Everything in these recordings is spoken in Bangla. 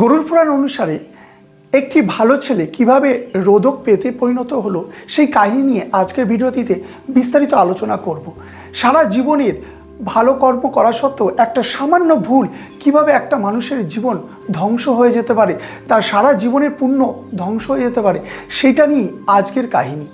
গরুর পুরাণ অনুসারে একটি ভালো ছেলে কীভাবে রোদক পেতে পরিণত হলো, সেই কাহিনী নিয়ে আজকের ভিডিওটিতে বিস্তারিত আলোচনা করব। সারা জীবনের ভালো কর্ম করা সত্ত্বেও একটা সামান্য ভুল কীভাবে একটা মানুষের জীবন ধ্বংস হয়ে যেতে পারে, তার সারা জীবনের পুণ্য ধ্বংস হয়ে যেতে পারে, সেটা নিয়ে আজকের কাহিনী।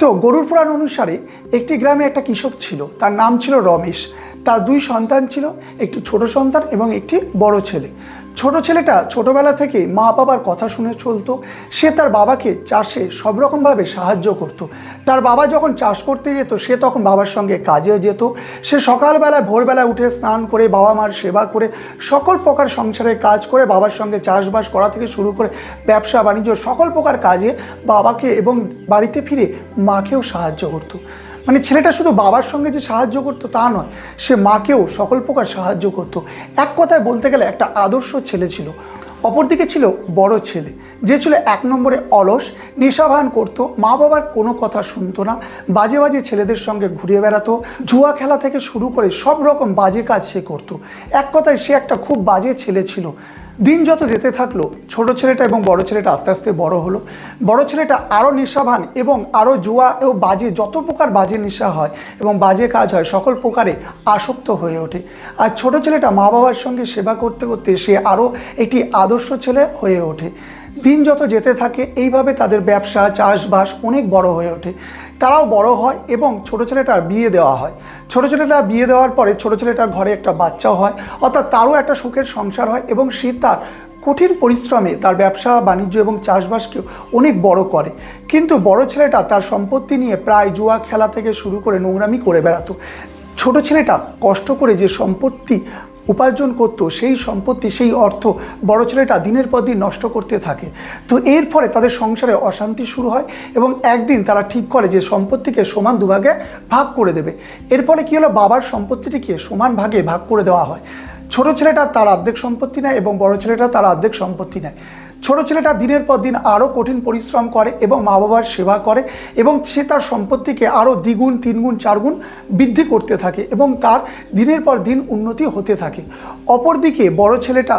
তো গরুর পুরাণ অনুসারে একটি গ্রামে একটা কৃষক ছিল, তার নাম ছিল রমেশ। তার দুই সন্তান ছিল, একটি ছোট সন্তান এবং একটি বড় ছেলে। ছোট ছেলেটা ছোটবেলা থেকে মা বাবার কথা শুনে চলতো। সে তার বাবাকে চাষে সব রকমভাবে সাহায্য করত। তার বাবা যখন চাষ করতে যেত, সে তখন বাবার সঙ্গে কাজেও যেত। সে সকালবেলায়, ভোরবেলায় উঠে স্নান করে বাবা মার সেবা করে সকল প্রকার সংসারের কাজ করে বাবার সঙ্গে চাষবাস করা থেকে শুরু করে ব্যবসা বাণিজ্য সকল প্রকার কাজে বাবাকে এবং বাড়িতে ফিরে মাকেও সাহায্য করতো। মানে ছেলেটা শুধু বাবার সঙ্গে যে সাহায্য করতো তা নয়, সে মাকেও সকল প্রকার সাহায্য করতো। এক কথায় বলতে গেলে একটা আদর্শ ছেলে ছিল। অপরদিকে ছিল বড় ছেলে, যে ছিল এক নম্বরে অলস, নেশাভান করতো মা বাবার কোনো কথা শুনতো না, বাজে বাজে ছেলেদের সঙ্গে ঘুরে বেড়াতো, জুয়া খেলা থেকে শুরু করে সব রকম বাজে কাজ সে করতো। এক কথায় সে একটা খুব বাজে ছেলে ছিল। দিন যত যেতে থাকল, ছোট ছেলেটা এবং বড় ছেলেটা আস্তে আস্তে বড় হলো। বড় ছেলেটা আরও নেশাভান এবং আরও জুয়া ও বাজে, যত প্রকার বাজে নেশা হয় এবং বাজে কাজ হয়, সকল প্রকারে আসক্ত হয়ে ওঠে। আর ছোট ছেলেটা মা বাবার সঙ্গে সেবা করতে করতে সে আরও একটি আদর্শ ছেলে হয়ে ওঠে। দিন যত যেতে থাকে, এইভাবে তাদের ব্যবসা, চাষবাস অনেক বড় হয়ে ওঠে। তারাও বড় হয় এবং ছোট ছেলেটার বিয়ে দেওয়া হয়। ছোট ছেলেটা বিয়ে দেওয়ার পরে ছোট ছেলেটার ঘরে একটা বাচ্চাও হয়, অর্থাৎ তারও একটা সুখের সংসার হয় এবং সে তার কঠিন পরিশ্রমে তার ব্যবসা, বাণিজ্য এবং চাষবাসকেও অনেক বড় করে। কিন্তু বড় ছেলেটা তার সম্পত্তি নিয়ে প্রায় জুয়া খেলা থেকে শুরু করে নোংরামি করে বেড়াতো। ছোট ছেলেটা কষ্ট করে যে সম্পত্তি উপার্জন করতো, সেই সম্পত্তি, সেই অর্থ বড় ছেলেটা দিনের পর দিন নষ্ট করতে থাকে। তো এর ফলে তাদের সংসারে অশান্তি শুরু হয় এবং একদিন তারা ঠিক করে যে সম্পত্তিকে সমান দুভাগে ভাগ করে দেবে। এরপরে কী হলো? বাবার সম্পত্তিটিকে সমান ভাগে ভাগ করে দেওয়া হয়। ছোট ছেলেটা তার অর্ধেক সম্পত্তি নেয় এবং বড় ছেলেটা তার অর্ধেক সম্পত্তি নেয়। ছোট ছেলেটা দিনের পর দিন আরও কঠিন পরিশ্রম করে এবং মা বাবার সেবা করে এবং সে তার সম্পত্তিকে আরও দ্বিগুণ, তিনগুণ, চারগুণ বৃদ্ধি করতে থাকে এবং তার দিনের পর দিন উন্নতি হতে থাকে। অপরদিকে বড় ছেলেটা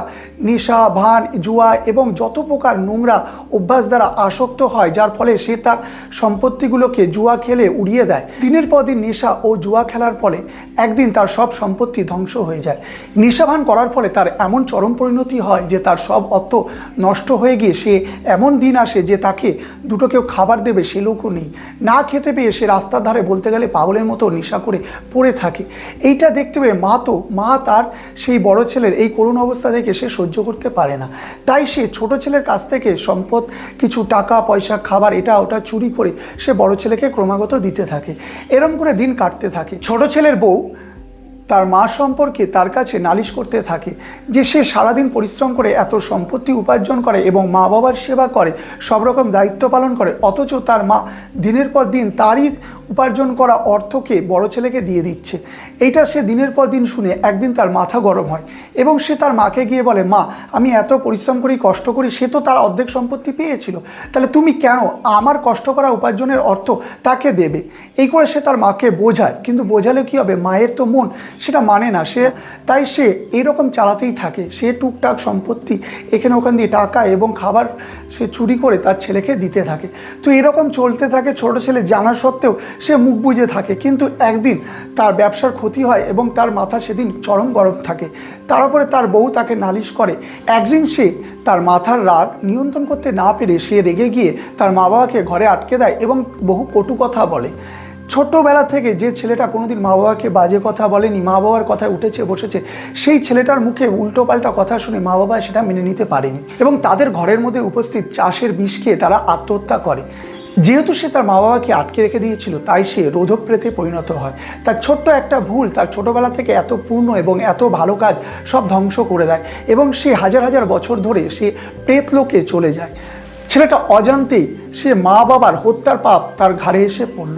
নেশা, ভান, জুয়া এবং যত প্রকার নোংরা অভ্যাস দ্বারা আসক্ত হয়, যার ফলে সে তার সম্পত্তিগুলোকে জুয়া খেলে উড়িয়ে দেয়। দিনের পর দিন নেশা ও জুয়া খেলার ফলে একদিন তার সব সম্পত্তি ধ্বংস হয়ে যায়। নেশাভান করার ফলে তার এমন চরম পরিণতি হয় যে তার সব অর্থ নষ্ট হয়ে গিয়ে সে এমন দিন আসে যে তাকে দুটো কেউ খাবার দেবে, সে লোকও নেই। না খেতে পেয়ে সে রাস্তার ধারে বলতে গেলে পাগলের মতো নেশা করে পড়ে থাকে। এইটা দেখতে পেয়ে মা তো, মা তার সেই বড় ছেলের এই করুণ অবস্থা দেখে সে সহ্য করতে পারে না। তাই সে ছোট ছেলের কাছ থেকে সম্পদ, কিছু টাকা, পয়সা, খাবার, এটা ওটা চুরি করে সে বড় ছেলেকে ক্রমাগত দিতে থাকে। এরম করে দিন কাটতে থাকে। ছোট ছেলের বউ তার মা সম্পর্কে তার কাছে নালিশ করতে থাকে যে সে সারাদিন পরিশ্রম করে এত সম্পত্তি উপার্জন করে এবং মা বাবার সেবা করে, সব রকম দায়িত্ব পালন করে, অথচ তার মা দিনের পর দিন তারই উপার্জন করা অর্থকে বড় ছেলেকে দিয়ে দিচ্ছে। এইটা সে দিনের পর দিন শুনে একদিন তার মাথা গরম হয় এবং সে তার মাকে গিয়ে বলে, মা, আমি এত পরিশ্রম করি, কষ্ট করি, সে তো তার অর্ধেক সম্পত্তি পেয়েছিল। তাহলে তুমি কেন আমার কষ্ট করা উপার্জনের অর্থ তাকে দেবে? এই করে সে তার মাকে বোঝায়, কিন্তু বোঝালে কী হবে? মায়ের তো মন সেটা মানে না। সে, তাই সে এরকম চালাতেই থাকে। সে টুকটাক সম্পত্তি এখানে ওখান দিয়ে টাকা এবং খাবার সে চুরি করে তার ছেলেকে দিতে থাকে। তো এরকম চলতে থাকে, ছোট ছেলে জানা সত্ত্বেও সে মুখ বুঝে থাকে। কিন্তু একদিন তার ব্যবসার ক্ষতি হয় এবং তার মাথা সেদিন চরম গরম থাকে। তার উপরে তার বউ তাকে নালিশ করে। একদিন সে তার মাথার রাগ নিয়ন্ত্রণ করতে না পেরে সে রেগে গিয়ে তার মা বাবাকে ঘরে আটকে দেয় এবং বহু কটু কথা বলে। ছোট্টবেলা থেকে যে ছেলেটা কোনোদিন মা বাবাকে বাজে কথা বলেনি, মা বাবার কথায় উঠেছে, বসেছে, সেই ছেলেটার মুখে উল্টোপাল্টা কথা শুনে মা বাবা সেটা মেনে নিতে পারেনি এবং তাদের ঘরের মধ্যে উপস্থিত চাষের বিষ খেয়ে তারা আত্মহত্যা করে। যেহেতু সে তার মা বাবাকে আটকে রেখে দিয়েছিল, তাই সে রোধপ্রেতে পরিণত হয়। তার ছোট্ট একটা ভুল তার ছোটবেলা থেকে এত পূর্ণ এবং এত ভালো কাজ সব ধ্বংস করে দেয় এবং সে হাজার হাজার বছর ধরে সে প্রেত লোকে চলে যায়। ছেলেটা অজান্তেই সে মা বাবার হত্যার পাপ তার ঘাড়ে এসে পড়ল।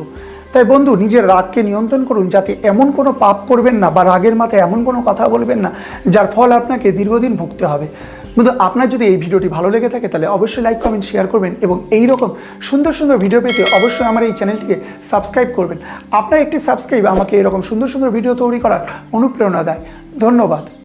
তাই বন্ধু, নিজের রাগকে নিয়ন্ত্রণ করুন, যাতে এমন কোনো পাপ করবেন না বা রাগের মাথায় এমন কোনো কথা বলবেন না যার ফল আপনাকে দীর্ঘদিন ভুগতে হবে। বন্ধু, আপনার যদি এই ভিডিওটি ভালো লেগে থাকে, তাহলে অবশ্যই লাইক কমেন্ট শেয়ার করবেন এবং এই রকম সুন্দর সুন্দর ভিডিও পেতে অবশ্যই আমার এই চ্যানেলটিকে সাবস্ক্রাইব করবেন। আপনার একটি সাবস্ক্রাইব আমাকে এরকম সুন্দর সুন্দর ভিডিও তৈরি করার অনুপ্রেরণা দেয়। ধন্যবাদ।